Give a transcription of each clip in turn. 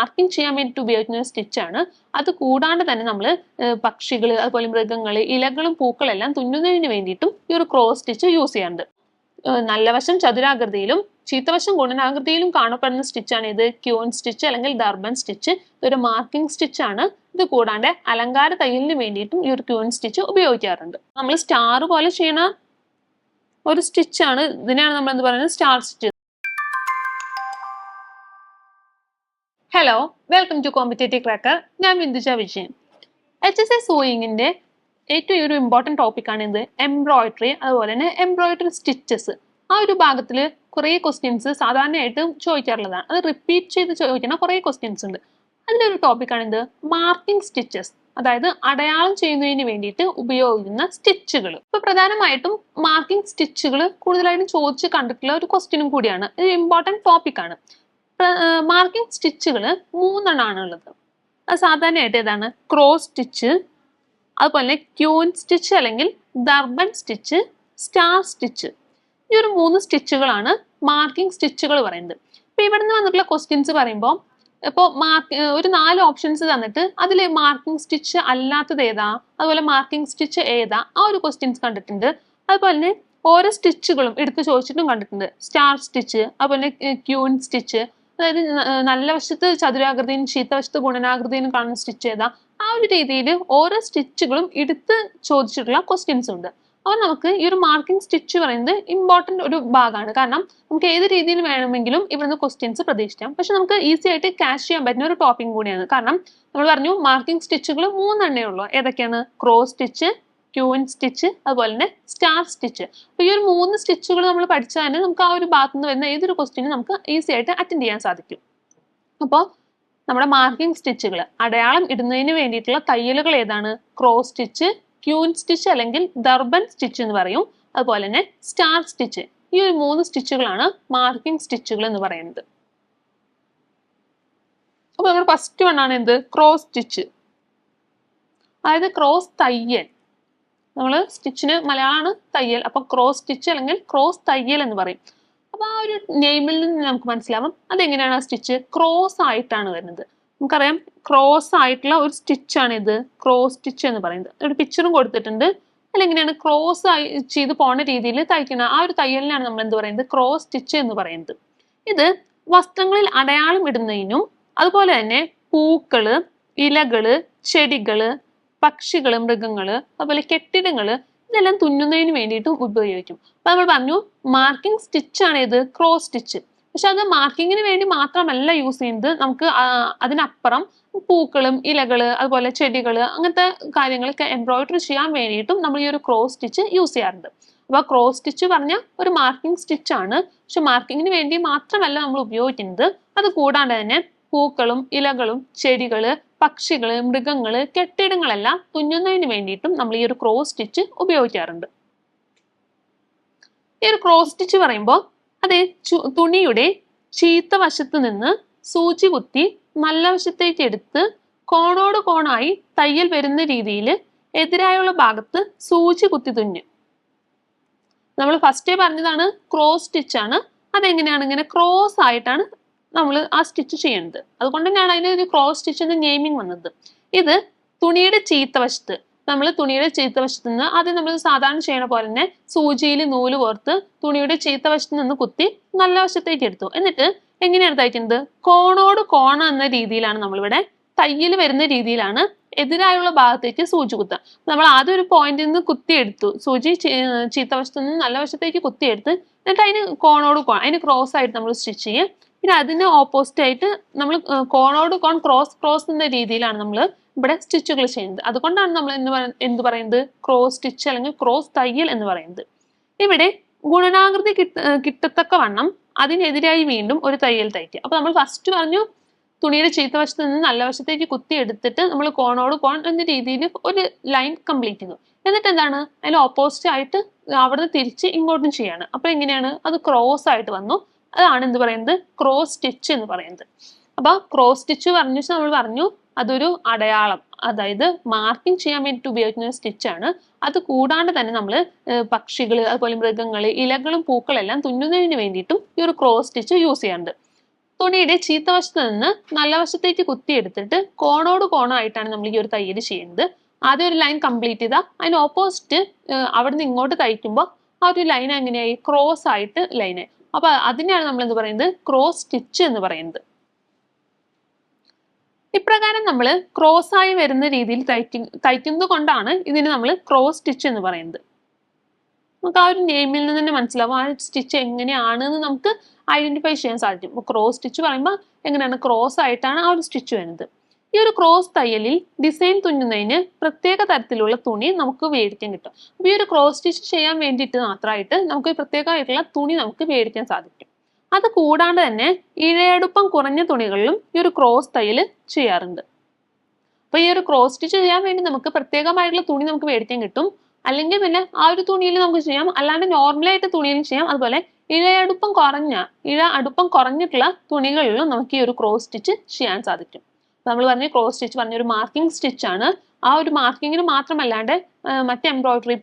Marking ചെയ്യാൻ വേണ്ടിയിട്ട് ഉപയോഗിക്കുന്ന സ്റ്റിച്ചാണ്. അത് കൂടാണ്ട് തന്നെ നമ്മൾ പക്ഷികൾ അതുപോലെ മൃഗങ്ങൾ ഇലകളും പൂക്കളെല്ലാം തുന്നുന്നതിന് വേണ്ടിയിട്ടും ഈ ഒരു ക്രോസ് സ്റ്റിച്ച് യൂസ് ചെയ്യാറുണ്ട്. നല്ല വശം ചതുരാകൃതിയിലും ചീത്തവശം ഗുണനാകൃതിയിലും കാണപ്പെടുന്ന സ്റ്റിച്ചാണ് ഇത്. ക്യൂൺ സ്റ്റിച്ച് അല്ലെങ്കിൽ ദർബൻ സ്റ്റിച്ച്. ഇതൊരു മാർക്കിംഗ് സ്റ്റിച്ച് ആണ് ഇത് കൂടാണ്ട് അലങ്കാര തയ്യലിന് വേണ്ടിയിട്ടും ഈ ഒരു ക്യൂൺ സ്റ്റിച്ച് ഉപയോഗിക്കാറുണ്ട്. നമ്മൾ സ്റ്റാർ പോലെ ചെയ്യണ ഒരു സ്റ്റിച്ചാണ്. ഇതിനെയാണ് നമ്മൾ എന്ത് പറയുന്നത്? Star stitch hello welcome to competitive cracker ഞാൻ Bindhuja Vijayan. H S A സൂയിങ്ങിന്റെ ഏറ്റവും ഒരു ഇമ്പോർട്ടന്റ് ടോപ്പിക്കാണ് ഇത് എംബ്രോയിഡറി അതുപോലെ തന്നെ എംബ്രോയിഡറി സ്റ്റിച്ചസ് ആ ഒരു ഭാഗത്തിൽ കുറേ ക്വസ്റ്റ്യൻസ് സാധാരണയായിട്ട് ചോദിക്കാറുള്ളതാണ്. അത് റിപ്പീറ്റ് ചെയ്ത് ചോദിക്കുന്ന കുറേ ക്വസ്റ്റ്യൻസ് ഉണ്ട്. അതിലൊരു ടോപ്പിക്കാണ് ഇത് മാർക്കിംഗ് സ്റ്റിച്ചസ് അതായത് അടയാളം ചെയ്യുന്നതിന് വേണ്ടിയിട്ട് ഉപയോഗിക്കുന്ന സ്റ്റിച്ചുകൾ ഇപ്പൊ പ്രധാനമായിട്ടും മാർക്കിംഗ് സ്റ്റിച്ചുകൾ കൂടുതലായിട്ടും ചോദിച്ച് കണ്ടിട്ടുള്ള ഒരു ക്വസ്റ്റ്യനും കൂടിയാണ്. ഇത് ഇമ്പോർട്ടന്റ് ടോപ്പിക്കാണ് മാർക്കിംഗ് സ്റ്റിച്ചുകൾ മൂന്നെണ്ണമാണ് ഉള്ളത് അത് സാധാരണയായിട്ട് ഏതാണ്? ക്രോസ് സ്റ്റിച്ച് അതുപോലെ ക്യൂൻ സ്റ്റിച്ച് അല്ലെങ്കിൽ ദർബൻ സ്റ്റിച്ച് സ്റ്റാർ സ്റ്റിച്ച് ഈ ഒരു മൂന്ന് സ്റ്റിച്ചുകളാണ് മാർക്കിംഗ് സ്റ്റിച്ചുകൾ പറയുന്നത്. ഇപ്പൊ ഇവിടെ നിന്ന് വന്നിട്ടുള്ള ക്വസ്റ്റ്യൻസ് പറയുമ്പോൾ ഇപ്പോൾ മാർക്ക് ഒരു നാല് ഓപ്ഷൻസ് തന്നിട്ട് അതിൽ മാർക്കിംഗ് സ്റ്റിച്ച് അല്ലാത്തത് ഏതാ? അതുപോലെ മാർക്കിംഗ് സ്റ്റിച്ച് ഏതാ? ആ ഒരു ക്വസ്റ്റ്യൻസ് കണ്ടിട്ടുണ്ട്. അതുപോലെ തന്നെ ഓരോ സ്റ്റിച്ചുകളും എടുത്ത് ചോദിച്ചിട്ടും കണ്ടിട്ടുണ്ട്. സ്റ്റാർ സ്റ്റിച്ച് അതുപോലെ ക്യൂൻ സ്റ്റിച്ച് അതായത് നല്ല വശത്ത് ചതുരാകൃതിയും ശീതവശത്ത് ഗുണനാകൃതിയും കാണുന്ന സ്റ്റിച്ച് ചെയ്താൽ ആ ഒരു രീതിയിൽ ഓരോ സ്റ്റിച്ചുകളും എടുത്ത് ചോദിച്ചിട്ടുള്ള ക്വസ്റ്റ്യൻസ് ഉണ്ട്. അപ്പോൾ നമുക്ക് ഈ ഒരു മാർക്കിംഗ് സ്റ്റിച്ച് പറയുന്നത് ഇമ്പോർട്ടന്റ് ഒരു ഭാഗമാണ്. കാരണം നമുക്ക് ഏത് രീതിയിൽ വേണമെങ്കിലും ഇവിടുന്ന് ക്വസ്റ്റ്യൻസ് പ്രതീക്ഷിക്കാം. പക്ഷെ നമുക്ക് ഈസി ആയിട്ട് ക്യാഷ് ചെയ്യാൻ പറ്റുന്ന ഒരു ടോപ്പിംഗ് കൂടിയാണ്. കാരണം നമ്മൾ പറഞ്ഞു മാർക്കിംഗ് സ്റ്റിച്ചുകൾ മൂന്നെണ്ണേ ഉള്ളൂ. ഏതൊക്കെയാണ്? ക്രോസ് സ്റ്റിച്ച് ക്യൂൻ സ്റ്റിച്ച് അതുപോലെ തന്നെ സ്റ്റാർ സ്റ്റിച്ച് അപ്പോൾ ഈ ഒരു മൂന്ന് സ്റ്റിച്ചുകൾ നമ്മൾ പഠിച്ചാൽ തന്നെ നമുക്ക് ആ ഒരു ഭാഗത്ത് നിന്ന് വരുന്ന ഏതൊരു ക്വസ്റ്റിനും നമുക്ക് ഈസി ആയിട്ട് അറ്റൻഡ് ചെയ്യാൻ സാധിക്കും. അപ്പോൾ നമ്മുടെ മാർക്കിംഗ് സ്റ്റിച്ചുകൾ അടയാളം ഇടുന്നതിന് വേണ്ടിയിട്ടുള്ള തയ്യലുകൾ ഏതാണ്? ക്രോസ് സ്റ്റിച്ച് ക്യൂൻ സ്റ്റിച്ച് അല്ലെങ്കിൽ ദർബൻ സ്റ്റിച്ച് എന്ന് പറയും. അതുപോലെ തന്നെ സ്റ്റാർ സ്റ്റിച്ച് ഈ ഒരു മൂന്ന് സ്റ്റിച്ചുകളാണ് മാർക്കിംഗ് സ്റ്റിച്ചുകൾ എന്ന് പറയുന്നത്. അപ്പോൾ നമ്മുടെ ഫസ്റ്റ് വൺ ആണ് എന്ത്? ക്രോസ് സ്റ്റിച്ച് അതായത് ക്രോസ് തയ്യൽ. നമ്മൾ സ്റ്റിച്ചിന് മലയാളമാണ് തയ്യൽ. അപ്പോൾ ക്രോസ് സ്റ്റിച്ച് അല്ലെങ്കിൽ ക്രോസ് തയ്യൽ എന്ന് പറയും. അപ്പോൾ ആ ഒരു നെയിമിൽ നിന്ന് നമുക്ക് മനസ്സിലാവും. അതെങ്ങനെയാണ് ആ സ്റ്റിച്ച് ക്രോസ് ആയിട്ടാണ് വരുന്നത്. നമുക്കറിയാം ക്രോസ് ആയിട്ടുള്ള ഒരു സ്റ്റിച്ചാണ് ഇത്. ക്രോസ് സ്റ്റിച്ച് എന്ന് പറയുന്നത്. ഒരു പിക്ചറും കൊടുത്തിട്ടുണ്ട്. അതിലെങ്ങനെയാണ് ക്രോസ് ചെയ്ത് പോണ രീതിയിൽ തയ്ക്കുന്ന ആ ഒരു തയ്യലിനാണ് നമ്മൾ എന്ത് പറയുന്നത്? ക്രോസ് സ്റ്റിച്ച് എന്ന് പറയുന്നത്. ഇത് വസ്ത്രങ്ങളിൽ അടയാളം ഇടുന്നതിനും അതുപോലെ തന്നെ പൂക്കൾ ഇലകൾ ചെടികൾ പക്ഷികൾ മൃഗങ്ങൾ അതുപോലെ കെട്ടിടങ്ങൾ ഇതെല്ലാം തുന്നുന്നതിന് വേണ്ടിയിട്ടും ഉപയോഗിക്കും. അപ്പൊ നമ്മൾ പറഞ്ഞു മാർക്കിംഗ് സ്റ്റിച്ച് ആണ് ഇത് ക്രോസ് സ്റ്റിച്ച് പക്ഷെ അത് മാർക്കിങ്ങിന് വേണ്ടി മാത്രമല്ല യൂസ് ചെയ്യുന്നത്. നമുക്ക് അതിനപ്പുറം പൂക്കളും ഇലകൾ അതുപോലെ ചെടികൾ അങ്ങനത്തെ കാര്യങ്ങളൊക്കെ എംബ്രോയിഡറി ചെയ്യാൻ വേണ്ടിയിട്ടും നമ്മൾ ഈ ഒരു ക്രോസ് സ്റ്റിച്ച് യൂസ് ചെയ്യാറുണ്ട്. അപ്പൊ ക്രോസ് സ്റ്റിച്ച് പറഞ്ഞ ഒരു മാർക്കിംഗ് സ്റ്റിച്ച് ആണ്. പക്ഷെ മാർക്കിങ്ങിന് വേണ്ടി മാത്രമല്ല നമ്മൾ ഉപയോഗിക്കുന്നത്. അത് കൂടാണ്ട് തന്നെ പൂക്കളും ഇലകളും ചെടികൾ പക്ഷികൾ മൃഗങ്ങൾ കെട്ടിടങ്ങളെല്ലാം തുന്നുന്നതിന് വേണ്ടിയിട്ടും നമ്മൾ ഈ ഒരു ക്രോസ് സ്റ്റിച്ച് ഉപയോഗിക്കാറുണ്ട്. ഈ ഒരു ക്രോസ് സ്റ്റിച്ച് പറയുമ്പോൾ അത് തുണിയുടെ ചീത്ത വശത്ത് നിന്ന് സൂചി കുത്തി നല്ല വശത്തേക്ക് എടുത്ത് കോണോട് കോണായി തയ്യൽ വരുന്ന രീതിയിൽ എതിരായുള്ള ഭാഗത്ത് സൂചി കുത്തി തുന്ന്. നമ്മൾ ഫസ്റ്റേ പറഞ്ഞതാണ് ക്രോസ് സ്റ്റിച്ച് ആണ്. അതെങ്ങനെയാണ്? ഇങ്ങനെ ക്രോസ് ആയിട്ടാണ് നമ്മൾ ആ സ്റ്റിച്ച് ചെയ്യേണ്ടത് അതുകൊണ്ട് തന്നെയാണ് അതിന് ഒരു ക്രോസ് സ്റ്റിച്ച് എന്ന നെയിമിങ് വന്നത്. ഇത് തുണിയുടെ ചീത്ത വശത്ത് നമ്മൾ തുണിയുടെ ചീത്ത വശത്ത് നിന്ന് ആദ്യം നമ്മൾ സാധാരണ ചെയ്യണ പോലെ തന്നെ സൂചിയിൽ നൂൽ കോർത്ത് തുണിയുടെ ചീത്ത വശത്ത് നിന്ന് കുത്തി നല്ല വശത്തേക്ക് എടുത്തു. എന്നിട്ട് എങ്ങനെയാണ് തയ്ക്കുന്നത് കോണോട് കോണ എന്ന രീതിയിലാണ് നമ്മളിവിടെ തയ്യൽ വരുന്ന രീതിയിലാണ് എതിരായുള്ള ഭാഗത്തേക്ക് സൂചി കുത്തുക. നമ്മൾ ആദ്യം ഒരു പോയിന്റിൽ നിന്ന് കുത്തിയെടുത്തു സൂചി ചീ- ചീത്ത വശത്ത് നിന്ന് നല്ല വശത്തേക്ക് കുത്തിയെടുത്ത് എന്നിട്ട് അതിന് കോണോട് കോൺ അതിന് ക്രോസ് ആയിട്ട് നമ്മൾ സ്റ്റിച്ച് ചെയ്യുക. പിന്നെ അതിന് ഓപ്പോസിറ്റ് ആയിട്ട് നമ്മൾ കോണോട് കോൺ ക്രോസ് ക്രോസ് എന്ന രീതിയിലാണ് നമ്മൾ ഇവിടെ സ്റ്റിച്ചുകൾ ചെയ്യുന്നത്. അതുകൊണ്ടാണ് നമ്മൾ എന്ന് എന്ത് പറയുന്നത്? ക്രോസ് സ്റ്റിച്ച് അല്ലെങ്കിൽ ക്രോസ് തയ്യൽ എന്ന് പറയുന്നത്. ഇവിടെ ഗുണനാകൃതി കിട്ട കിട്ടത്തക്ക വണ്ണം അതിനെതിരായി വീണ്ടും ഒരു തയ്യൽ തയ്ക്കുക. അപ്പൊ നമ്മൾ ഫസ്റ്റ് പറഞ്ഞു തുണിയുടെ ചീത്ത വശത്ത് നിന്ന് നല്ല വശത്തേക്ക് കുത്തി എടുത്തിട്ട് നമ്മൾ കോണോട് കോൺ എന്ന രീതിയിൽ ഒരു ലൈൻ കംപ്ലീറ്റ് ചെയ്തു എന്നിട്ട് എന്താണ്? അതിന് ഓപ്പോസിറ്റ് ആയിട്ട് അവിടുന്ന് തിരിച്ച് ഇങ്ങോട്ടും ചെയ്യാണ്. അപ്പൊ എങ്ങനെയാണ്? അത് ക്രോസ് ആയിട്ട് വന്നു. അതാണ് എന്ത് പറയുന്നത്? ക്രോസ് സ്റ്റിച്ച് എന്ന് പറയുന്നത്. അപ്പൊ ക്രോസ് സ്റ്റിച്ച് പറഞ്ഞു നമ്മൾ പറഞ്ഞു അതൊരു അടയാളം. അതായത് മാർക്കിംഗ് ചെയ്യാൻ വേണ്ടിയിട്ട് ഉപയോഗിക്കുന്ന സ്റ്റിച്ചാണ് അത് കൂടാണ്ട് തന്നെ നമ്മൾ പക്ഷികൾ അതുപോലെ മൃഗങ്ങൾ ഇലകളും പൂക്കളെല്ലാം തുന്നുന്നതിന് വേണ്ടിയിട്ടും ഈ ഒരു ക്രോസ് സ്റ്റിച്ച് യൂസ് ചെയ്യാറുണ്ട്. തുണിയുടെ ചീത്ത വശത്ത് നിന്ന് നല്ല വശത്തേക്ക് കുത്തിയെടുത്തിട്ട് കോണോട് കോണായിട്ടാണ് നമ്മൾ ഈ ഒരു തയ്യൽ ചെയ്യുന്നത്. ആദ്യം ഒരു ലൈൻ കംപ്ലീറ്റ് ചെയ്താൽ അതിന് ഓപ്പോസിറ്റ് അവിടെ നിന്ന് ഇങ്ങോട്ട് തയ്ക്കുമ്പോൾ ആ ഒരു ലൈൻ എങ്ങനെയായി? ക്രോസ് ആയിട്ട് ലൈന് അപ്പൊ അതിനെയാണ് നമ്മൾ എന്ത് പറയുന്നത്? ക്രോസ് സ്റ്റിച്ച് എന്ന് പറയുന്നത്. ഇപ്രകാരം നമ്മൾ ക്രോസ് ആയി വരുന്ന രീതിയിൽ തയ്ക്കു തയ്ക്കുന്നത് കൊണ്ടാണ് ഇതിന് നമ്മൾ ക്രോസ് സ്റ്റിച്ച് എന്ന് പറയുന്നത്. നമുക്ക് ആ ഒരു നെയിമിൽ നിന്ന് തന്നെ മനസ്സിലാവും. ആ സ്റ്റിച്ച് എങ്ങനെയാണ് എന്ന് നമുക്ക് ഐഡന്റിഫൈ ചെയ്യാൻ സാധിക്കും. ക്രോസ് സ്റ്റിച്ച് പറയുമ്പോൾ എങ്ങനെയാണ്? ക്രോസ് ആയിട്ടാണ് ആ ഒരു സ്റ്റിച്ച് വരുന്നത്. ഈ ഒരു ക്രോസ് തയ്യലിൽ ഡിസൈൻ തുന്നുന്നതിന് പ്രത്യേക തരത്തിലുള്ള തുണി നമുക്ക് മേടിക്കാൻ കിട്ടും. അപ്പോൾ ഈ ഒരു ക്രോസ് സ്റ്റിച്ച് ചെയ്യാൻ വേണ്ടിയിട്ട് മാത്രമായിട്ട് നമുക്ക് പ്രത്യേകമായിട്ടുള്ള തുണി നമുക്ക് മേടിക്കാൻ സാധിക്കും. അത് കൂടാണ്ട് തന്നെ ഇഴയടുപ്പം കുറഞ്ഞ തുണികളിലും ഈ ഒരു ക്രോസ് തയ്യൽ ചെയ്യാറുണ്ട്. അപ്പൊ ഈ ഒരു ക്രോസ് സ്റ്റിച്ച് ചെയ്യാൻ വേണ്ടി നമുക്ക് പ്രത്യേകമായിട്ടുള്ള തുണി നമുക്ക് മേടിക്കാൻ കിട്ടും. അല്ലെങ്കിൽ പിന്നെ ആ ഒരു തുണിയിൽ നമുക്ക് ചെയ്യാം. അല്ലാണ്ട് നോർമലായിട്ട് തുണിയിലും ചെയ്യാം. അതുപോലെ ഇഴയടുപ്പം കുറഞ്ഞ ഇഴ അടുപ്പം കുറഞ്ഞിട്ടുള്ള തുണികളിലും നമുക്ക് ഈ ഒരു ക്രോസ് സ്റ്റിച്ച് ചെയ്യാൻ സാധിക്കും. നമ്മൾ പറഞ്ഞ ക്രോസ് സ്റ്റിച്ച് പറഞ്ഞ ഒരു മാർക്കിംഗ് സ്റ്റിച്ച് ആണ്. ആ ഒരു മാർക്കിങ്ങിന് മാത്രമല്ലാണ്ട് മറ്റേ എംബ്രോയിഡറി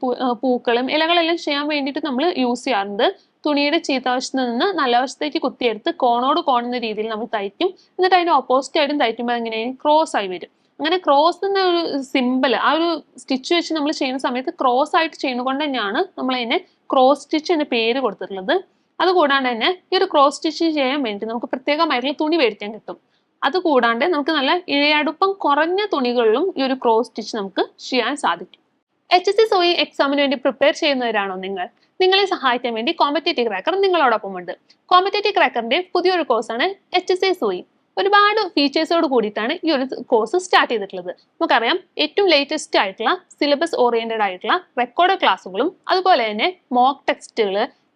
പൂക്കളും ഇലകളെല്ലാം ചെയ്യാൻ വേണ്ടിയിട്ട് നമ്മൾ യൂസ് ചെയ്യാറുണ്ട്. തുണിയുടെ ചീത്തവശത്ത് നിന്ന് നല്ല വശത്തേക്ക് കുത്തിയെടുത്ത് കോണോട് കോണുന്ന രീതിയിൽ നമ്മൾ തയ്ക്കും. എന്നിട്ട് അതിന്റെ ഓപ്പോസിറ്റ് ആയിട്ടും തയ്ക്കുമ്പോൾ അങ്ങനെ ക്രോസ് ആയി വരും. അങ്ങനെ ക്രോസ് എന്ന ഒരു സിമ്പിൾ ആ ഒരു സ്റ്റിച്ച് വെച്ച് നമ്മൾ ചെയ്യുന്ന സമയത്ത് ക്രോസ് ആയിട്ട് ചെയ്യുന്നതുകൊണ്ട് തന്നെയാണ് നമ്മൾ അതിനെ ക്രോസ് സ്റ്റിച്ച് എന്ന പേര് കൊടുത്തിട്ടുള്ളത്. അതുകൂടാണ്ട് തന്നെ ഈ ഒരു ക്രോസ് സ്റ്റിച്ച് ചെയ്യാൻ വേണ്ടി നമുക്ക് പ്രത്യേകമായിട്ടുള്ള തുണി മേടിക്കാൻ കിട്ടും. അതുകൂടാണ്ട് നമുക്ക് നല്ല ഇഴയടുപ്പം കുറഞ്ഞ തുണികളിലും ഈ ഒരു ക്രോസ് സ്റ്റിച്ച് നമുക്ക് ചെയ്യാൻ സാധിക്കും. എച്ച് എസ് സി സോയി എക്സാമിന് വേണ്ടി പ്രിപ്പയർ ചെയ്യുന്നവരാണോ നിങ്ങൾ? നിങ്ങളെ സഹായിക്കാൻ വേണ്ടി കോമ്പറ്റേറ്റീവ് ക്രാക്കർ നിങ്ങളോടൊപ്പം ഉണ്ട്. കോമ്പറ്റേറ്റീവ് ക്രാക്കറിന്റെ പുതിയൊരു കോഴ്സാണ് എച്ച് എസ് എ സോയി ഒരുപാട് ഫീച്ചേഴ്സോട് കൂടിയിട്ടാണ് ഈ ഒരു കോഴ്സ് സ്റ്റാർട്ട് ചെയ്തിട്ടുള്ളത്. നമുക്കറിയാം ഏറ്റവും ലേറ്റസ്റ്റ് ആയിട്ടുള്ള സിലബസ് ഓറിയന്റഡ് ആയിട്ടുള്ള റെക്കോർഡ് ക്ലാസ്സുകളും അതുപോലെ തന്നെ mock ടെക്സ്റ്റുകൾ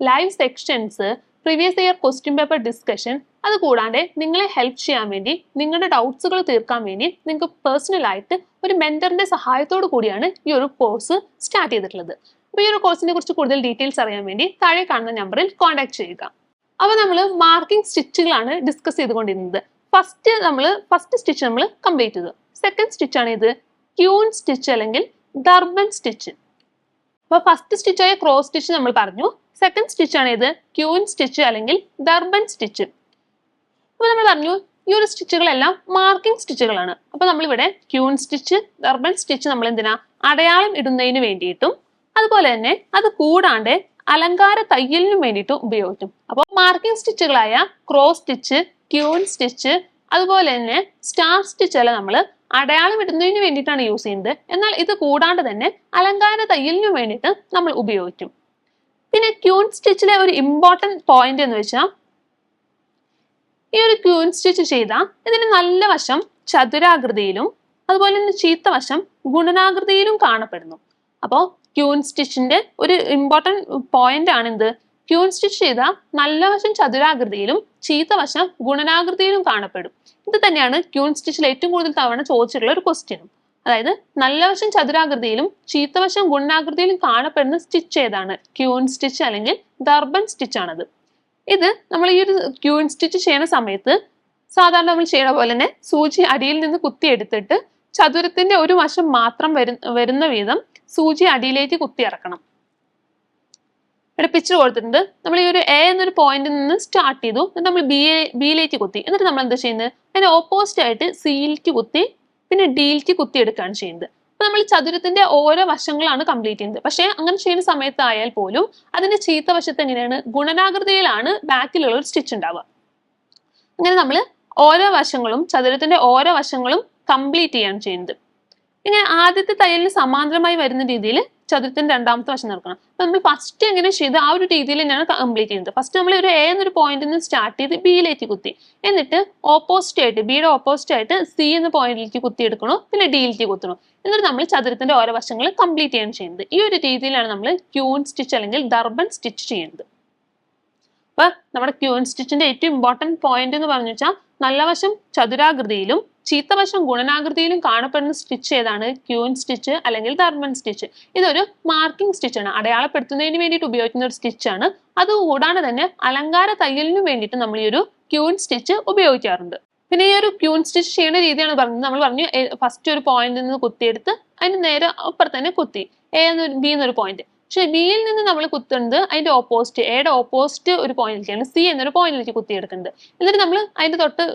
live sections previous year question paper discussion അത് കൂടാതെ നിങ്ങളെ ഹെൽപ്പ് ചെയ്യാൻ വേണ്ടി നിങ്ങളുടെ ഡൗട്ട്സുകൾ തീർക്കാൻ വേണ്ടി നിങ്ങൾക്ക് പേഴ്സണലായിട്ട് ഒരു മെന്ററിന്റെ സഹായത്തോടു കൂടിയാണ് ഈ ഒരു കോഴ്സ് സ്റ്റാർട്ട് ചെയ്തിട്ടുള്ളത്. അപ്പോൾ ഈ ഒരു കോഴ്സിനെ കുറിച്ച് കൂടുതൽ ഡീറ്റെയിൽസ് അറിയാൻ വേണ്ടി താഴെ കാണുന്ന നമ്പറിൽ കോൺടാക്ട് ചെയ്യുക. അപ്പോൾ നമ്മൾ മാർക്കിംഗ് സ്റ്റിച്ചുകളാണ് ഡിസ്കസ് ചെയ്തുകൊണ്ടിരുന്നത്. ഫസ്റ്റ് നമ്മൾ ഫസ്റ്റ് സ്റ്റിച്ച് നമ്മൾ കംപ്ലീറ്റ് ചെയ്തു. സെക്കൻഡ് സ്റ്റിച്ചാണ് ഇത്. ക്യൂൺ സ്റ്റിച്ച് അല്ലെങ്കിൽ ദർബൻ സ്റ്റിച്ച് അപ്പോൾ ഫസ്റ്റ് സ്റ്റിച്ചായ ക്രോസ് സ്റ്റിച്ച് നമ്മൾ പറഞ്ഞു. സെക്കൻഡ് സ്റ്റിച്ച് ആണ് ഇത് ക്യൂൻ സ്റ്റിച്ച് അല്ലെങ്കിൽ ദർബൻ സ്റ്റിച്ച് അപ്പോൾ നമ്മൾ പറഞ്ഞു ഈ ഒരു സ്റ്റിച്ചുകളെല്ലാം മാർക്കിംഗ് സ്റ്റിച്ചുകളാണ് അപ്പോൾ നമ്മളിവിടെ ക്യൂൺ സ്റ്റിച്ച് ദർബൻ സ്റ്റിച്ച് നമ്മൾ എന്തിനാ അടയാളം ഇടുന്നതിന് വേണ്ടിയിട്ടും അതുപോലെ തന്നെ അത് കൂടാണ്ട് അലങ്കാര തയ്യലിനും വേണ്ടിയിട്ടും ഉപയോഗിക്കും. അപ്പോൾ മാർക്കിംഗ് സ്റ്റിച്ചുകളായ ക്രോസ് സ്റ്റിച്ച് ക്യൂൺ സ്റ്റിച്ച് അതുപോലെ തന്നെ സ്റ്റാർ സ്റ്റിച്ച് എല്ലാം നമ്മൾ അടയാളം ഇടുന്നതിന് വേണ്ടിയിട്ടാണ് യൂസ് ചെയ്യുന്നത്. എന്നാൽ ഇത് കൂടാണ്ട് തന്നെ അലങ്കാര തയ്യലിനു വേണ്ടിയിട്ട് നമ്മൾ ഉപയോഗിക്കും. പിന്നെ ക്യൂൺ സ്റ്റിച്ചിലെ ഒരു ഇമ്പോർട്ടന്റ് പോയിന്റ് എന്ന് വെച്ചാൽ ഈ ഒരു ക്യൂൺ സ്റ്റിച്ച് ചെയ്താൽ ഇതിന് നല്ല വശം ചതുരാകൃതിയിലും അതുപോലെ തന്നെ ചീത്ത വശം ഗുണനാകൃതിയിലും കാണപ്പെടുന്നു. അപ്പോൾ ക്യൂൺ സ്റ്റിച്ചിന്റെ ഒരു ഇമ്പോർട്ടന്റ് പോയിന്റ് ആണ് എന്ത് ക്യൂൻ സ്റ്റിച്ച് ചെയ്ത നല്ല വശം ചതുരാകൃതിയിലും ചീത്ത വശം ഗുണനാകൃതിയിലും കാണപ്പെടും. ഇത് തന്നെയാണ് ക്യൂൺ സ്റ്റിച്ചിൽ ഏറ്റവും കൂടുതൽ തവണ ചോദിച്ചിട്ടുള്ള ഒരു ക്വസ്റ്റ്യനും അതായത് നല്ല വശം ചതുരാകൃതിയിലും ചീത്ത വശം ഗുണനാകൃതിയിലും കാണപ്പെടുന്ന സ്റ്റിച്ച് ഏതാണ്? ക്യൂൺ സ്റ്റിച്ച് അല്ലെങ്കിൽ ദർബൻ സ്റ്റിച്ച് ആണത്. ഇത് നമ്മൾ ഈ ഒരു ക്യൂൺ സ്റ്റിച്ച് ചെയ്യുന്ന സമയത്ത് സാധാരണ നമ്മൾ ചെയ്യുന്ന പോലെ തന്നെ സൂചി അടിയിൽ നിന്ന് കുത്തിയെടുത്തിട്ട് ചതുരത്തിന്റെ ഒരു വശം മാത്രം വരുന്ന വിധം സൂചി അടിയിലേക്ക് കുത്തി ഇറക്കണം. ഇവിടെ പിക്ചർ കൊടുത്തിട്ടുണ്ട്. നമ്മൾ ഈ ഒരു എ എന്നൊരു പോയിന്റിൽ നിന്ന് സ്റ്റാർട്ട് ചെയ്തു. എന്നിട്ട് നമ്മൾ ബി എ ബിയിലേക്ക് കുത്തി. എന്നിട്ട് നമ്മൾ എന്താ ചെയ്യുന്നത്? അതിന് ഓപ്പോസിറ്റ് ആയിട്ട് സിയിലേക്ക് കുത്തി പിന്നെ ഡിയിലേക്ക് കുത്തി എടുക്കുകയാണ് ചെയ്യുന്നത്. അപ്പൊ നമ്മൾ ചതുരത്തിന്റെ ഓരോ വശങ്ങളാണ് കംപ്ലീറ്റ് ചെയ്യുന്നത്. പക്ഷേ അങ്ങനെ ചെയ്യുന്ന സമയത്തായാൽ പോലും അതിന്റെ ചീത്ത വശത്ത് എങ്ങനെയാണ്? ഗുണനാകൃതിയിലാണ് ബാക്കിലുള്ള ഒരു സ്റ്റിച്ച് ഉണ്ടാവുക. അങ്ങനെ നമ്മൾ ഓരോ വശങ്ങളും ചതുരത്തിന്റെ ഓരോ വശങ്ങളും കംപ്ലീറ്റ് ചെയ്യാണ് ചെയ്യുന്നത്. ഇങ്ങനെ ആദ്യത്തെ തയ്യലിന് സമാന്തരമായി വരുന്ന രീതിയിൽ ചതുരത്തിന്റെ രണ്ടാമത്തെ വശം നടക്കണം. അപ്പൊ നമ്മൾ ഫസ്റ്റ് എങ്ങനെ ചെയ്ത് ആ ഒരു രീതിയിൽ തന്നെയാണ് കംപ്ലീറ്റ് ചെയ്യുന്നത്. ഫസ്റ്റ് നമ്മൾ ഒരു എ എന്നൊരു പോയിന്റിൽ നിന്ന് സ്റ്റാർട്ട് ചെയ്ത് ബിയിലേക്ക് കുത്തി. എന്നിട്ട് ഓപ്പോസിറ്റ് ആയിട്ട് ബിയുടെ ഓപ്പോസിറ്റ് ആയിട്ട് സി എന്ന പോയിന്റിലേക്ക് കുത്തി എടുക്കണോ പിന്നെ ഡിയിലേക്ക് കുത്തണോ. എന്നിട്ട് നമ്മൾ ചതുരത്തിന്റെ ഓരോ വശങ്ങൾ കംപ്ലീറ്റ് ചെയ്യാൻ ചെയ്യുന്നത്. ഈ ഒരു രീതിയിലാണ് നമ്മൾ ക്യൂൺ സ്റ്റിച്ച് അല്ലെങ്കിൽ ദർബൻ സ്റ്റിച്ച് ചെയ്യുന്നത്. അപ്പൊ നമ്മുടെ ക്യൂൺ സ്റ്റിച്ചിന്റെ ഏറ്റവും ഇമ്പോർട്ടന്റ് പോയിന്റ് എന്ന് പറഞ്ഞു വെച്ചാൽ നല്ല വശം ചതുരാകൃതിയിലും ചീത്തവശം ഗുണനാകൃതിയിലും കാണപ്പെടുന്ന സ്റ്റിച്ച് ഏതാണ്? ക്യൂൻ സ്റ്റിച്ച് അല്ലെങ്കിൽ തർമൻ സ്റ്റിച്ച് ഇതൊരു മാർക്കിംഗ് സ്റ്റിച്ചാണ് അടയാളപ്പെടുത്തുന്നതിന് വേണ്ടിയിട്ട് ഉപയോഗിക്കുന്ന ഒരു സ്റ്റിച്ചാണ് അതുകൂടാതെ തന്നെ അലങ്കാര തയ്യലിന് വേണ്ടിയിട്ട് നമ്മൾ ഈ ഒരു ക്യൂൻ സ്റ്റിച്ച് ഉപയോഗിക്കാറുണ്ട്. പിന്നെ ഈ ഒരു ക്യൂൻ സ്റ്റിച്ച് ചെയ്യുന്ന രീതിയാണ് പറഞ്ഞത്. നമ്മൾ പറഞ്ഞു ഫസ്റ്റ് ഒരു പോയിന്റിൽ നിന്ന് കുത്തിയെടുത്ത് അതിന് നേരെ അപ്പുറത്ത് തന്നെ കുത്തി. എ എന്നൊരു ബി എന്നൊരു പോയിന്റ് പക്ഷെ ബിയിൽ നിന്ന് നമ്മൾ കുത്തുന്നത് അതിന്റെ ഓപ്പോസിറ്റ് എയുടെ ഓപ്പോസിറ്റ് ഒരു പോയിന്റിലേക്കാണ് സി എന്നൊരു പോയിന്റിലേക്ക് കുത്തിയെടുക്കുന്നത്. എന്നിട്ട് നമ്മൾ അതിന്റെ തൊട്ട്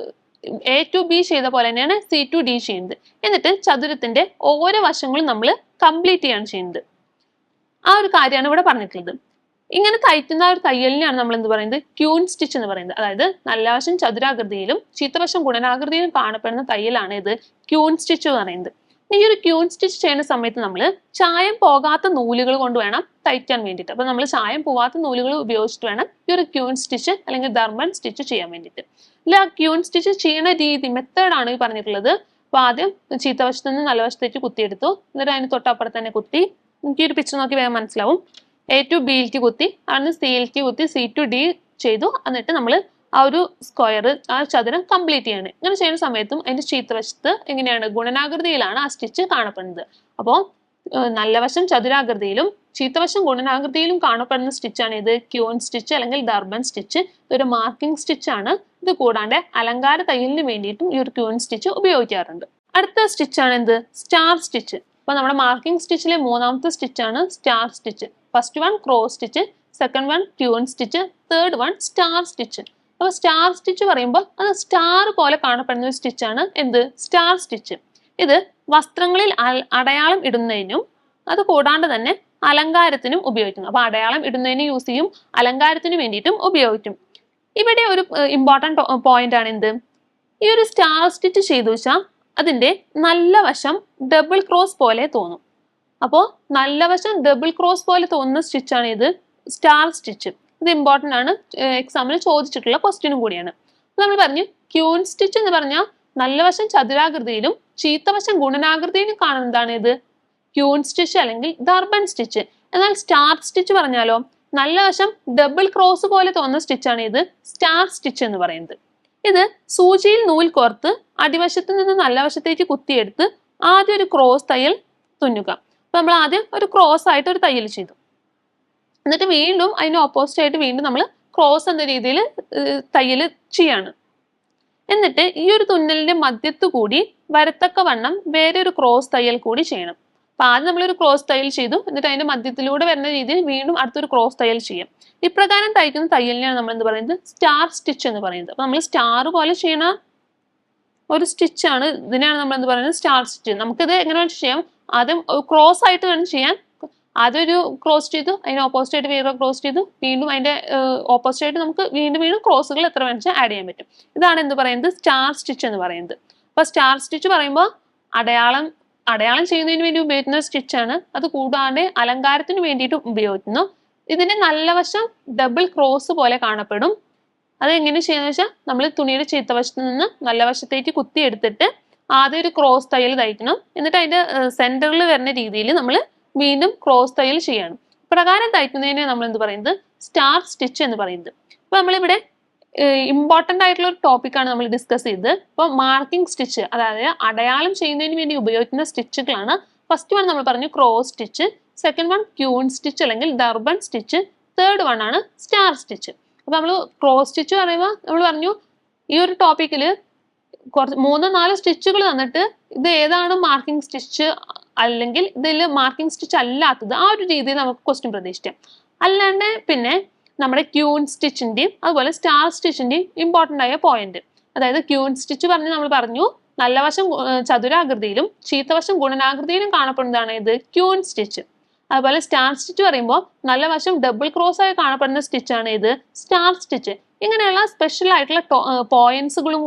എ ടു ബി ചെയ്ത പോലെ തന്നെയാണ് സി ടു ഡി ചെയ്യുന്നത്. എന്നിട്ട് ചതുരത്തിന്റെ ഓരോ വശങ്ങളും നമ്മൾ കംപ്ലീറ്റ് ചെയ്യാണ് ചെയ്യുന്നത്. ആ ഒരു കാര്യമാണ് ഇവിടെ പറഞ്ഞിട്ടുള്ളത്. ഇങ്ങനെ തയ്ക്കുന്ന ഒരു തയ്യലിനെയാണ് നമ്മൾ എന്ത് പറയുന്നത്? ക്യൂൻ സ്റ്റിച്ച് എന്ന് പറയുന്നത്. അതായത് നല്ല വശം ചതുരാകൃതിയിലും ചീത്തവശം ഗുണനാകൃതിയിലും കാണപ്പെടുന്ന തയ്യലാണ് ഇത് ക്യൂൻ സ്റ്റിച്ച് എന്ന് പറയുന്നത്. ഈ ഒരു ക്യൂൻ സ്റ്റിച്ച് ചെയ്യുന്ന സമയത്ത് നമ്മൾ ചായം പോകാത്ത നൂലുകൾ കൊണ്ട് വേണം തയ്ക്കാൻ വേണ്ടിയിട്ട്. അപ്പൊ നമ്മൾ ചായം പോകാത്ത നൂലുകൾ ഉപയോഗിച്ചിട്ട് വേണം ഈ ഒരു ക്യൂൻ സ്റ്റിച്ച് അല്ലെങ്കിൽ ധർമ്മൻ സ്റ്റിച്ച് ചെയ്യാൻ വേണ്ടിയിട്ട്. ഇല്ല ക്യൂൺ സ്റ്റിച്ച് ചെയ്യുന്ന രീതി മെത്തേഡാണ് ഈ പറഞ്ഞിട്ടുള്ളത്. അപ്പൊ ആദ്യം ചീത്ത വശത്ത് നിന്ന് നല്ല വശത്തേക്ക് കുത്തിയെടുത്തു. എന്നിട്ട് അതിന് തൊട്ടപ്പുറത്ത് തന്നെ കുത്തി. എനിക്ക് ഒരു പിക്ചർ നോക്കി വേഗം മനസ്സിലാവും. എ ടു ബിയിലേക്ക് കുത്തി. അവിടുന്ന് സിയിലേക്ക് കുത്തി. സി ടു ഡി ചെയ്തു. എന്നിട്ട് നമ്മൾ ആ ഒരു സ്ക്വയർ ആ ചതുരം കംപ്ലീറ്റ് ചെയ്യണം. ഇങ്ങനെ ചെയ്യുന്ന സമയത്തും അതിന്റെ ചീത്തവശത്ത് എങ്ങനെയാണ്? ഗുണനാകൃതിയിലാണ് ആ സ്റ്റിച്ച് കാണപ്പെടുന്നത്. അപ്പോൾ നല്ല വശം ചതുരാകൃതിയിലും ചീത്തവശം ഗുണനാകൃതിയിലും കാണപ്പെടുന്ന സ്റ്റിച്ചാണ് ഇത്. ക്യൂൺ സ്റ്റിച്ച് അല്ലെങ്കിൽ ദർബൻ സ്റ്റിച്ച്. ഇതൊരു മാർക്കിംഗ് സ്റ്റിച്ചാണ്. ഇത് കൂടാണ്ട് അലങ്കാര തയ്യലിന് വേണ്ടിയിട്ടും ഈ ഒരു ക്യൂൻ സ്റ്റിച്ച് ഉപയോഗിക്കാറുണ്ട്. അടുത്ത സ്റ്റിച്ചാണ് എന്ത്? സ്റ്റാർ സ്റ്റിച്ച് അപ്പൊ നമ്മുടെ മാർക്കിംഗ് സ്റ്റിച്ചിലെ മൂന്നാമത്തെ സ്റ്റിച്ചാണ് star stitch first one cross stitch second one queen stitch third one star stitch അപ്പോൾ സ്റ്റാർ സ്റ്റിച്ച് പറയുമ്പോൾ അത് സ്റ്റാർ പോലെ കാണപ്പെടുന്ന ഒരു സ്റ്റിച്ചാണ് എന്ത്? സ്റ്റാർ സ്റ്റിച്ച് ഇത് വസ്ത്രങ്ങളിൽ അടയാളം ഇടുന്നതിനും അത് കൂടാണ്ട് തന്നെ അലങ്കാരത്തിനും ഉപയോഗിക്കുന്നു. അപ്പൊ അടയാളം ഇടുന്നതിന് യൂസ് ചെയ്യും അലങ്കാരത്തിന് വേണ്ടിയിട്ടും ഉപയോഗിക്കും. ഇവിടെ ഒരു ഇമ്പോർട്ടന്റ് പോയിന്റ് ആണ് എന്ത്? ഈ ഒരു സ്റ്റാർ സ്റ്റിച്ച് ചെയ്തു വെച്ചാൽ അതിന്റെ നല്ല വശം ഡബിൾ ക്രോസ് പോലെ തോന്നും. അപ്പോൾ നല്ല വശം ഡബിൾ ക്രോസ് പോലെ തോന്നുന്ന സ്റ്റിച്ചാണ് ഇത് സ്റ്റാർ സ്റ്റിച്ച് ഇത് ഇമ്പോർട്ടന്റ് ആണ്. എക്സാമിന് ചോദിച്ചിട്ടുള്ള ക്വസ്റ്റ്യനും കൂടിയാണ്. നമ്മൾ പറഞ്ഞു ക്യൂൻ സ്റ്റിച്ച് എന്ന് പറഞ്ഞാൽ നല്ല വശം ചതുരാകൃതിയിലും ചീത്തവശം ഗുണനാകൃതിയിലും കാണുന്നതാണ് ഇത് ക്യൂൺ സ്റ്റിച്ച് അല്ലെങ്കിൽ ദർബൻ സ്റ്റിച്ച് എന്നാൽ സ്റ്റാർ സ്റ്റിച്ച് പറഞ്ഞാലോ? നല്ല വശം ഡബിൾ ക്രോസ് പോലെ തോന്നുന്ന സ്റ്റിച്ചാണ് ഇത്. സ്റ്റാർ സ്റ്റിച്ച് എന്ന് പറയുന്നത്. ഇത് സൂചിയിൽ നൂൽ കോർത്ത് അടിവശത്ത് നിന്ന് നല്ല വശത്തേക്ക് കുത്തിയെടുത്ത് ആദ്യം ഒരു ക്രോസ് തയ്യൽ തുന്നുക. അപ്പൊ നമ്മൾ ആദ്യം ഒരു ക്രോസ് ആയിട്ട് ഒരു തയ്യൽ ചെയ്തു. എന്നിട്ട് വീണ്ടും അതിന് ഓപ്പോസിറ്റ് ആയിട്ട് വീണ്ടും നമ്മൾ ക്രോസ് എന്ന രീതിയിൽ തയ്യൽ ചെയ്യാണ്. എന്നിട്ട് ഈ ഒരു തുന്നലിന്റെ മധ്യത്തു കൂടി വരത്തക്ക വണ്ണം വേറെ ഒരു ക്രോസ് തയ്യൽ കൂടി ചെയ്യണം. അപ്പൊ ആദ്യം നമ്മളൊരു ക്രോസ് തയ്യൽ ചെയ്തു. എന്നിട്ട് അതിന്റെ മധ്യത്തിലൂടെ വരുന്ന രീതിയിൽ വീണ്ടും അടുത്തൊരു ക്രോസ് തയ്യൽ ചെയ്യാം. ഇപ്രകാരം തയ്ക്കുന്ന തയ്യലിനെയാണ് നമ്മൾ എന്ത് പറയുന്നത്? സ്റ്റാർ സ്റ്റിച്ച് എന്ന് പറയുന്നത്. അപ്പൊ നമ്മൾ സ്റ്റാർ പോലെ ചെയ്യണ ഒരു സ്റ്റിച്ചാണ് ഇതിനാണ് നമ്മൾ എന്ത് പറയുന്നത്? സ്റ്റാർ സ്റ്റിച്ച് നമുക്കിത് എങ്ങനെ വേണം ചെയ്യാം. ആദ്യം ക്രോസ് ആയിട്ട് വേണം ചെയ്യാൻ. ഒരു ക്രോസ് ചെയ്തു. അതിന് ഓപ്പോസിറ്റ് ആയിട്ട് വേറെ ക്രോസ് ചെയ്തു. വീണ്ടും അതിന്റെ ഓപ്പോസിറ്റ് ആയിട്ട് നമുക്ക് വീണ്ടും വീണ്ടും ക്രോസുകൾ എത്ര വേണമെച്ചാൽ ആഡ് ചെയ്യാൻ പറ്റും. ഇതാണ് എന്ത് പറയുന്നത്? സ്റ്റാർ സ്റ്റിച്ച് എന്ന് പറയുന്നത്. അപ്പൊ സ്റ്റാർ സ്റ്റിച്ച് പറയുമ്പോൾ അടയാളം അടയാളം ചെയ്യുന്നതിന് വേണ്ടി ഉപയോഗിക്കുന്ന സ്റ്റിച്ച് ആണ്. അത് കൂടാതെ അലങ്കാരത്തിന് വേണ്ടിയിട്ടും ഉപയോഗിക്കുന്നു. ഇതിന്റെ നല്ല വശം ഡബിൾ ക്രോസ് പോലെ കാണപ്പെടും. അത് എങ്ങനെ ചെയ്യുന്നത് വെച്ചാൽ നമ്മൾ തുണിയുടെ ചീത്തവശത്ത് നിന്ന് നല്ല വശത്തേക്ക് കുത്തി എടുത്തിട്ട് ആദ്യം ഒരു ക്രോസ് തയ്യൽ തയ്ക്കണം. എന്നിട്ട് അതിന്റെ സെന്ററിൽ വരുന്ന രീതിയിൽ നമ്മൾ വീണ്ടും ക്രോസ് തയ്യൽ ചെയ്യണം. പ്രകാരം തയ്ക്കുന്നതിനെ നമ്മൾ എന്ത് പറയുന്നത്? സ്റ്റാർ സ്റ്റിച്ച് എന്ന് പറയുന്നത്. അപ്പൊ നമ്മളിവിടെ ഇമ്പോർട്ടന്റ് ആയിട്ടുള്ള ഒരു ടോപ്പിക്കാണ് നമ്മൾ ഡിസ്കസ് ചെയ്തത്. അപ്പോൾ മാർക്കിംഗ് സ്റ്റിച്ച് അതായത് അടയാളം ചെയ്യുന്നതിന് വേണ്ടി ഉപയോഗിക്കുന്ന സ്റ്റിച്ചുകളാണ് ഫസ്റ്റ് വൺ നമ്മൾ പറഞ്ഞു cross stitch second one queen stitch അല്ലെങ്കിൽ ദർബൺ സ്റ്റിച്ച് തേർഡ് വൺ ആണ് സ്റ്റാർ സ്റ്റിച്ച് അപ്പോൾ നമ്മൾ ക്രോസ് സ്റ്റിച്ച് പറയുമ്പോൾ നമ്മൾ പറഞ്ഞു ഈ ഒരു ടോപ്പിക്കിൽ കുറച്ച് മൂന്നോ നാല് സ്റ്റിച്ചുകൾ തന്നിട്ട് ഇത് ഏതാണ് മാർക്കിംഗ് സ്റ്റിച്ച് അല്ലെങ്കിൽ ഇതിൽ മാർക്കിംഗ് സ്റ്റിച്ച് അല്ലാത്തത് ആ ഒരു രീതിയിൽ നമുക്ക് ക്വസ്റ്റ്യൻ പ്രതീക്ഷിക്കാം. അല്ലാണ്ട് പിന്നെ നമ്മുടെ ക്യൂൺ സ്റ്റിച്ചിന്റെയും അതുപോലെ സ്റ്റാർ സ്റ്റിച്ചിന്റെയും ഇമ്പോർട്ടന്റ് ആയ പോയിന്റ് അതായത് ക്യൂൺ സ്റ്റിച്ച് പറഞ്ഞ് നമ്മൾ പറഞ്ഞു നല്ല വശം ചതുരാകൃതിയിലും ചീത്തവശം ഗുണനാകൃതിയിലും കാണപ്പെടുന്നതാണ് ഇത് ക്യൂൺ സ്റ്റിച്ച് അതുപോലെ സ്റ്റാർ സ്റ്റിച്ച് പറയുമ്പോൾ നല്ല വശം ഡബിൾ ക്രോസ് ആയി കാണപ്പെടുന്ന സ്റ്റിച്ചാണ് ഇത് സ്റ്റാർ സ്റ്റിച്ച് ഇങ്ങനെയുള്ള സ്പെഷ്യൽ ആയിട്ടുള്ള പോയിന്റ്സുകളും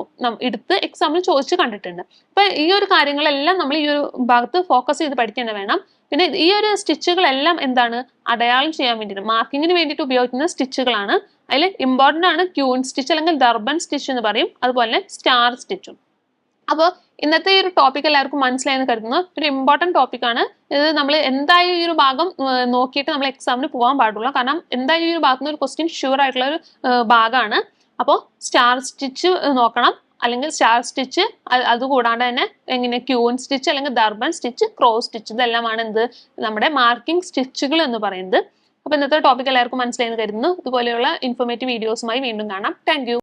എടുത്ത് എക്സാമിൽ ചോദിച്ച് കണ്ടിട്ടുണ്ട്. അപ്പൊ ഈ ഒരു കാര്യങ്ങളെല്ലാം നമ്മൾ ഈ ഒരു ഭാഗത്ത് ഫോക്കസ് ചെയ്ത് പഠിക്കേണ്ട വേണം. പിന്നെ ഈ ഒരു സ്റ്റിച്ചുകളെല്ലാം എന്താണ്? അടയാളം ചെയ്യാൻ വേണ്ടിയിട്ട് മാർക്കിങ്ങിന് വേണ്ടിയിട്ട് ഉപയോഗിക്കുന്ന സ്റ്റിച്ചുകളാണ്. അതിൽ ഇമ്പോർട്ടന്റ് ആണ് ക്യൂൺ സ്റ്റിച്ച് അല്ലെങ്കിൽ ദർബൻ സ്റ്റിച്ച് എന്ന് പറയും. അതുപോലെ തന്നെ സ്റ്റാർ സ്റ്റിച്ചും. അപ്പോൾ ഇന്നത്തെ ഈ ഒരു ടോപ്പിക് എല്ലാവർക്കും മനസ്സിലായെന്ന് കരുതുന്നു. ഒരു ഇമ്പോർട്ടന്റ് ടോപ്പിക്കാണ് ഇത് നമ്മൾ എന്തായാലും ഈ ഒരു ഭാഗം നോക്കിയിട്ട് നമ്മൾ എക്സാമിന് പോകാൻ പാടുള്ളൂ. കാരണം എന്തായാലും ഈ ഒരു ഭാഗത്തുനിന്ന് ഒരു ക്വസ്റ്റ്യൻ ഷുവർ ആയിട്ടുള്ള ഒരു ഭാഗമാണ്. അപ്പോൾ സ്റ്റാർ സ്റ്റിച്ച് നോക്കണം. അല്ലെങ്കിൽ സ്റ്റാർ സ്റ്റിച്ച് അതുകൂടാണ്ട് തന്നെ എങ്ങനെ ക്യൂൺ സ്റ്റിച്ച് അല്ലെങ്കിൽ ദർബൻ സ്റ്റിച്ച് ക്രോസ് സ്റ്റിച്ച് ഇതെല്ലാമാണ് എന്ത്? നമ്മുടെ മാർക്കിംഗ് സ്റ്റിച്ചുകൾ എന്ന് പറയുന്നത്. അപ്പോൾ ഇന്നത്തെ ടോപ്പിക് എല്ലാവർക്കും മനസ്സിലായെന്ന് കരുതുന്നു. ഇതുപോലെയുള്ള ഇൻഫോർമേറ്റീവ് വീഡിയോസുമായി വീണ്ടും കാണാം. താങ്ക്